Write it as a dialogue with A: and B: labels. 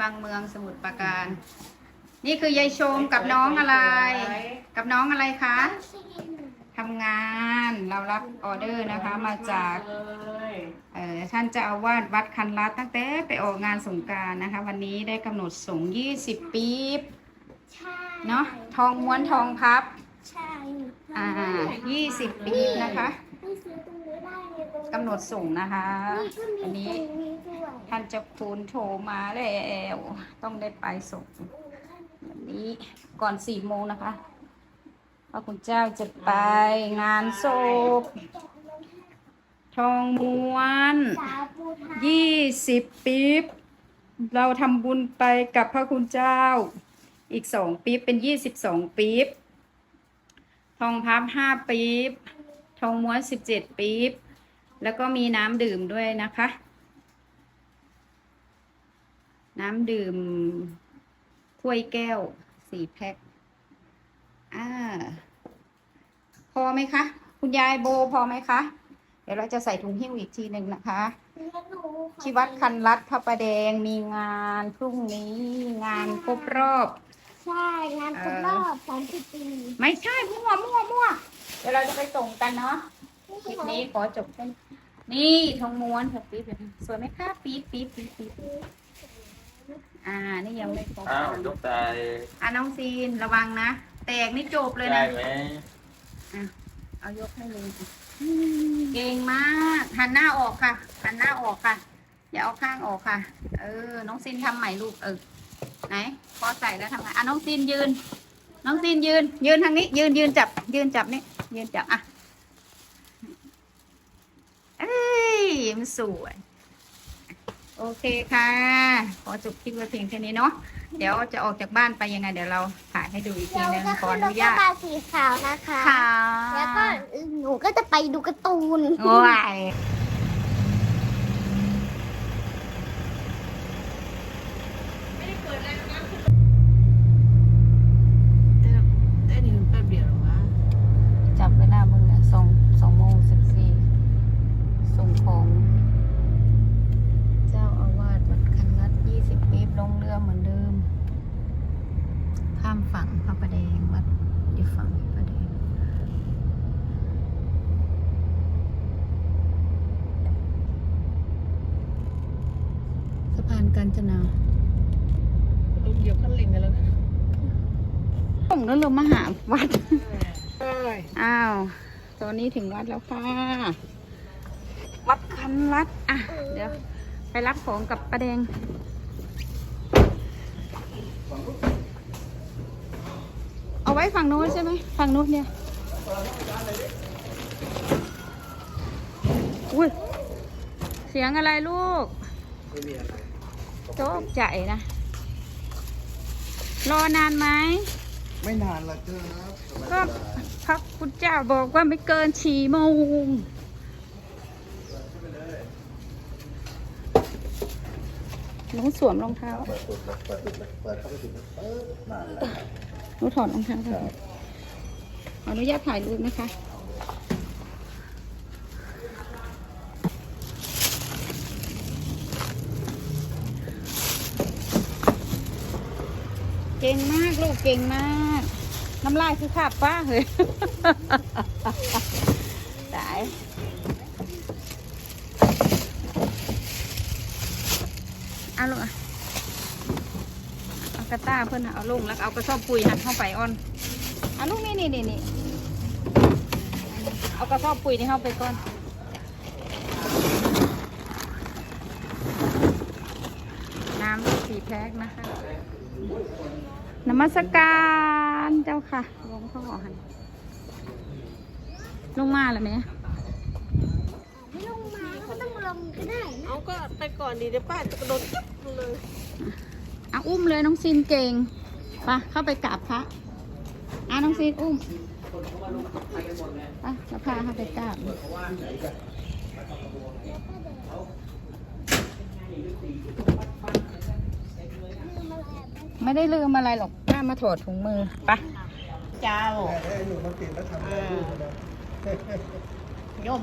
A: บางเมืองสมุทรปราการ นี่คือยายชมกับน้องอะไร กับน้องอะไรคะทำงานเรารับออเดอร์นะคะมาจากเอ่อท่านเจะอาวาสวัดคันรัตตั้งแต่ไปออกงานสงกรารนะคะ วันนี้ได้กำหนดส่ง 20 ปี๊บ
B: ใช่
A: เนาะทองม้วนทองพับ
B: ใช่
A: อ่า 20 ปี๊บนะคะ
B: ไม่ซื้อตรงนี้ได้เลยตรง
A: กำหนดส่งนะคะ
B: นี่ก็มี
A: วันนี้
B: ตรงนี้ด้วย
A: ท่านเจ้าคุณโทรมาแล้วต้องได้ไปส่งวันนี้ก่อนสี่โมงนะคะพระคุณเจ้าจะไปงานศพทองม้วน
B: สาปูไทย
A: ยี่สิบปี๊บเราทำบุญไปกับพระคุณเจ้า อีกสองปี๊บเป็นยี่สิบสองปี๊บทองพับห้าปี๊บ ทองม้วนสิบเจ็ดปี๊บ แล้วก็มีน้ำดื่มด้วยนะคะ น้ำดื่มถ้วยแก้วสี่แพ็คอ่า พอไหมคะ คุณยายโบพอไหมคะ เดี๋ยวเราจะใส่ถุงหิ้วอีกทีหนึ่งนะคะ
B: และหนูขอ
A: ที่วัดคันรัดพระประแดงมีงานพรุ่งนี้งานครบรอบ
B: ใช่ งานครบรอบสามสิบปี
A: ไม่ใช่มั่วมั่วมั่ว เดี๋ยวเราจะไปส่งกันเนาะคลิปนี้ขอจบแค่นี้นี่ทองม้วนค่ะปี๊บสวยไหมคะปี๊บปี๊บปี๊บปี๊บอ่า นี่ยังไม่ครบ
C: อ้าวยกตาย
A: อะน้องซีนระวังนะ แตกนี่จบเลย
C: ได้
A: นะ
C: ไหม
A: เอายกให้เลยค่ะเก่งมาก หันหน้าออกค่ะ หันหน้าออกค่ะ อย่าเอาข้างออกค่ะ เออ น้องซินทำใหม่ลูกเออ ไหน พอใส่แล้วทำไงอะน้องซินยืน น้องซินยืน ยืนทางนี้ ยืนยืนจับ ยืนจับนี่ ยืนจับอะเอ้ยมันสวย โอเคค่ะ ขอจบคลิปไว้เพียงแค่นี้เนาะเดี๋ยวจะออกจากบ้านไปยังไง เดี๋ยวเราถ่ายให้ดูอีกที
B: เดี๋ยว
A: นึง
B: จะ
A: ขอ
B: ขึ้
A: อน
B: ร
A: นุ
B: ถกระ
A: ญาต
B: บะสีขาวนะคะ
A: ค่ะ
B: แล้วก็หนูก็จะไปดูการ์ตูน
A: โอ้ย
D: ได้นี่แป๊บเดียวหรอวะ
A: จับเวลามึงเนี่ยสองสองโมงสิบสี่ส่งของ เจ้าอาวาสวัดคันนัดยี่สิบปีบลงเรือเหมือนเดิม ข้ามฝั่งพระประแดงวัดอีกฝั่งพระประแดงสะ พานกาญจนา
D: ต้องเหยียบคันเร่งกันแล้วนะ
A: ส่งแล้วเรามาหาวัด
D: เอ้ย
A: อ้าว ตอนนี้ถึงวัดแล้วค่ะ วัดคันวัด อะ เดี๋ยว ไปรับของกับประแดงเอาไว้ฝั่งโน้นใช่ไหมฝั่งโน้นเนี่ย อุ้ย เสียงอะไรลูก โจ๊กใจนะ รอนานไหม
E: ไม่นานหรอกครับ
A: ก็พระคุณเจ้าบอกว่าไม่เกินสี่โมงหนูสวมรองเท้า
E: เปิดเปิดเปิดเปิดเปิดเข้าไปถึงเออนั่นแหละ
A: หนูถอดรองเท้าก่อนขออนุญาตถ่ายรูปนะคะ เก่งมากลูกเก่งมาก น้ำลายคือขาบป้าเลยตายเอาลูกอะเอากระต้าเพื่อนน่ะเอาลงแล้วเอากระสอบปุ๋ยหันเข้าไปอ่อนเอาลูกนี่นี่นี่นี่เอากระสอบปุ๋ยนี่เข้าไปก่อนน้ำสีแพ็คนะคะ นมัสการเจ้าค่ะลงเข้าหอหันลงมาแล้วไหม
B: ไม่ลงมาก็ต้องลงก็ได้นะ
D: เอาก็ไปก่อนดีเดี๋ยวป้าจะกระโดดจุ๊บเลย
A: เอาอุ้มเลยน้องซินเก่งไปเข้าไปกราบพระอะน้องซินอุ้มไปแล้วพาเข้าไปกราบ ไม่ได้ลืมอะไรหรอกป้ามาถอดถุงมือไป
D: เจ้า
E: ไอ้หนูมันติดแล้วทำได้ลูกนะ
D: โยม